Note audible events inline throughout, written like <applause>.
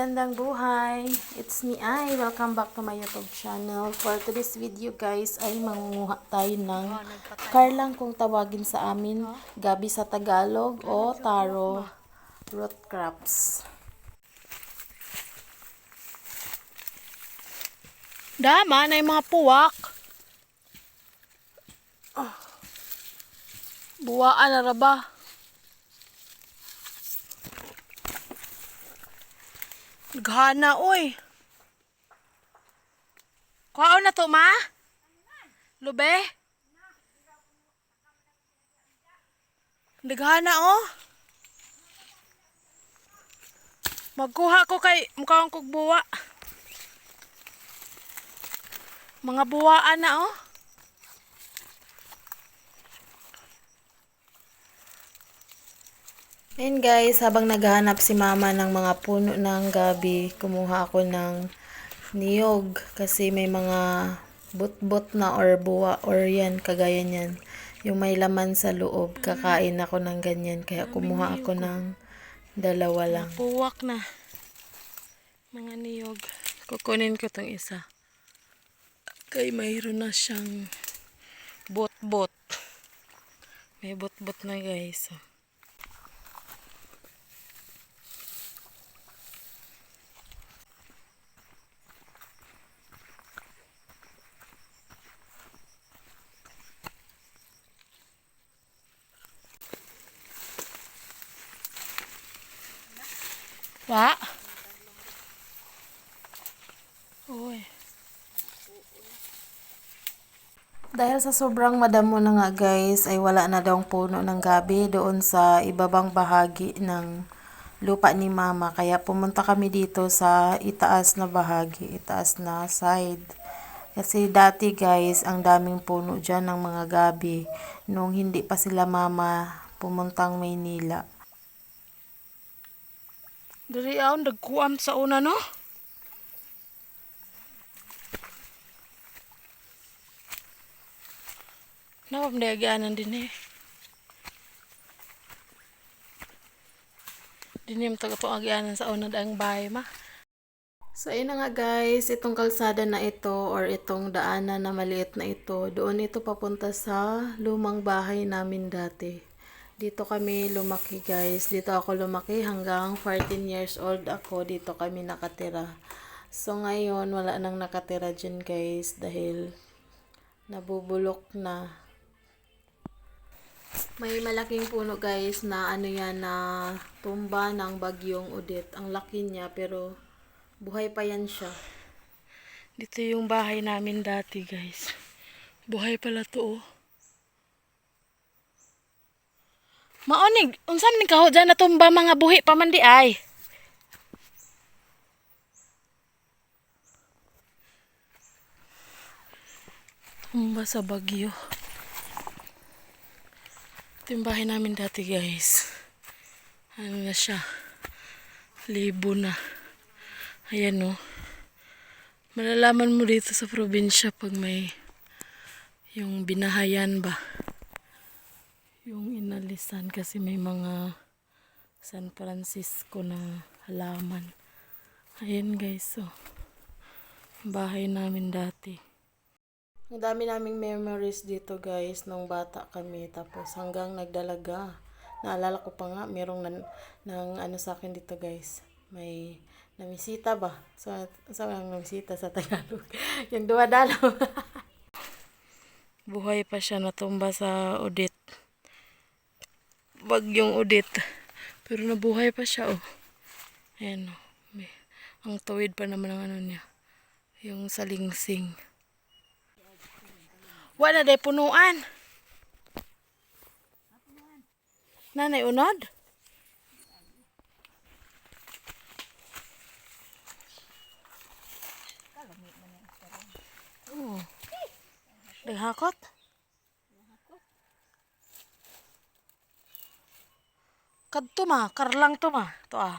magandang buhay! It's me, Ay. Welcome back to my YouTube channel. For today's video, guys, ay mangunguha tayo ng karlang kung tawagin sa amin, gabi sa Tagalog o taro root crops. Dama na yung mga puwak. Ah. Buwaan na ra ba? Gana, oy. Kuhaon na to, ma? Lube? Naghana, oh. Magkuha ko kay mukhang kog buwa. Mga buwaan na, oh. Ayun guys, habang naghahanap si mama ng mga puno ng gabi, kumuha ako ng niyog kasi may mga bot-bot na or buwa or yan, kagaya niyan. Yung may laman sa loob, kakain ako ng ganyan kaya kumuha ako ng dalawa lang. Puwak na. Mga niyog. Kukunin ko tong isa. Kay mayroon na siyang bot-bot. May bot-bot na guys. Oh. Wa? Uy. Dahil sa sobrang madamo na nga guys, ay wala na daw puno ng gabi doon sa ibabang bahagi ng lupa ni mama. Kaya pumunta kami dito sa itaas na bahagi, itaas na side. Kasi dati guys, ang daming puno dyan ng mga gabi nung hindi pa sila mama pumuntang Maynila. Dari aon nagkuam sa una no? Nawam dayaganan din eh. Dinim taga to agyanan sa una daang bahay ma. So ayun na nga guys, itong kalsada na ito or itong daanan na maliit na ito, doon ito papunta sa lumang bahay namin dati. Dito kami lumaki guys. Dito ako lumaki hanggang 14 years old ako. Dito kami nakatira. So ngayon wala nang nakatira dyan guys dahil nabubulok na. May malaking puno guys na ano yan na tumba ng bagyong udit. Ang laki niya pero buhay pa yan siya. Dito yung bahay namin dati guys. Buhay pala to oh. Maonig, unsa man kaho dyan natumba mga buhi pa man di ay. Tumba sa bagyo. Bahay namin dati guys. Ano na siya? Libo na. Ayan o. Malalaman mo dito sa probinsya pag may yung binahayan ba yung inalisan kasi may mga San Francisco na halaman. Ayan guys, so bahay namin dati. Ang dami naming memories dito guys nung bata kami tapos hanggang nagdalaga. Naalala ko pa nga merong nan, nang ano sa akin dito guys. May namisita ba? Sa sa ang namisita sa Tagalog. <laughs> yung duwadalaw. <laughs> Buhay pa siya natumba sa Odit bagyong udit. Pero nabuhay pa siya, oh. Ayan, oh. May, ang tuwid pa naman ang ano niya. Yung salingsing. Wala day punuan. Nanay unod? Oh. Daghakot? kad to ma, karlang to ma. To ah.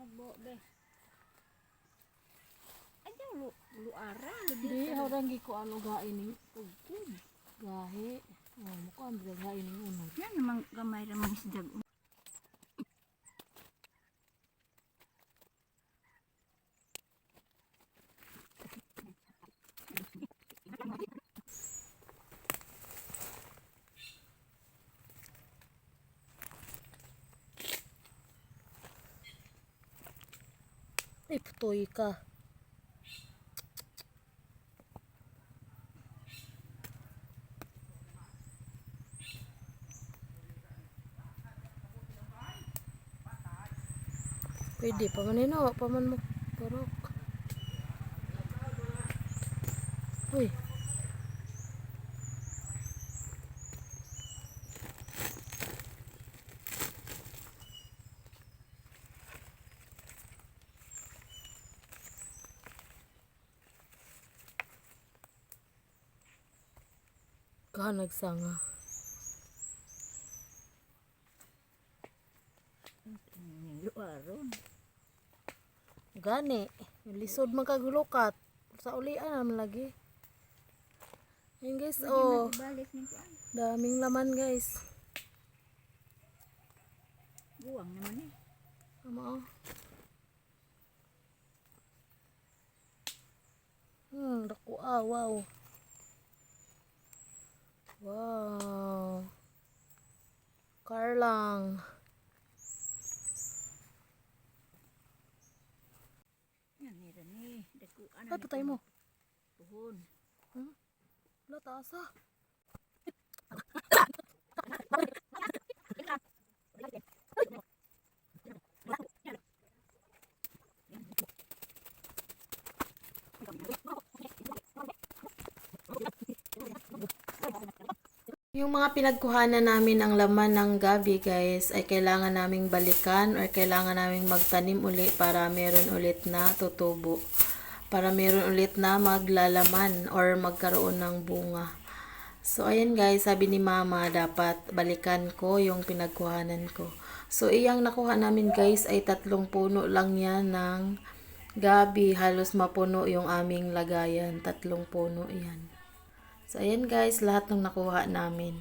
Nagbo, be. Daw, lu, luara. Di, orang gi ko ano ga ini. Tugtog. Gahi. Oh, muko ang ga ini unod. Yan naman gamay ramang isdag. Ay, putoy ka. Pwede pa man oh. pa man mo purok. Uy. Ka nagsanga. Gani. Lisod man kagulukat. Sa ulian naman lagi. Ayun guys, oh. Daming laman guys. Buwang naman eh. Tama oh. Hmm, dako ah, wow. Wow. Karlang. Ay, patay mo. Tuhon. Wala, taas ah. Yung mga pinagkuhanan namin ang laman ng gabi guys ay kailangan naming balikan or kailangan naming magtanim uli para meron ulit na tutubo. Para meron ulit na maglalaman or magkaroon ng bunga. So ayan guys, sabi ni mama dapat balikan ko yung pinagkuhanan ko. So iyang nakuha namin guys ay tatlong puno lang yan ng gabi. Halos mapuno yung aming lagayan. Tatlong puno yan. So, ayan guys, lahat ng nakuha namin.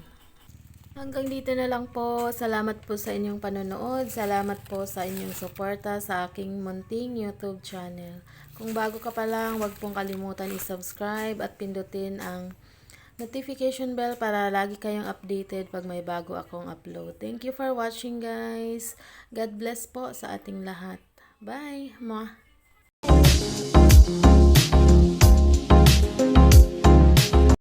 Hanggang dito na lang po. Salamat po sa inyong panonood. Salamat po sa inyong suporta sa aking munting YouTube channel. Kung bago ka pa lang, huwag pong kalimutan i-subscribe at pindutin ang notification bell para lagi kayong updated pag may bago akong upload. Thank you for watching guys. God bless po sa ating lahat. Bye! Mwah!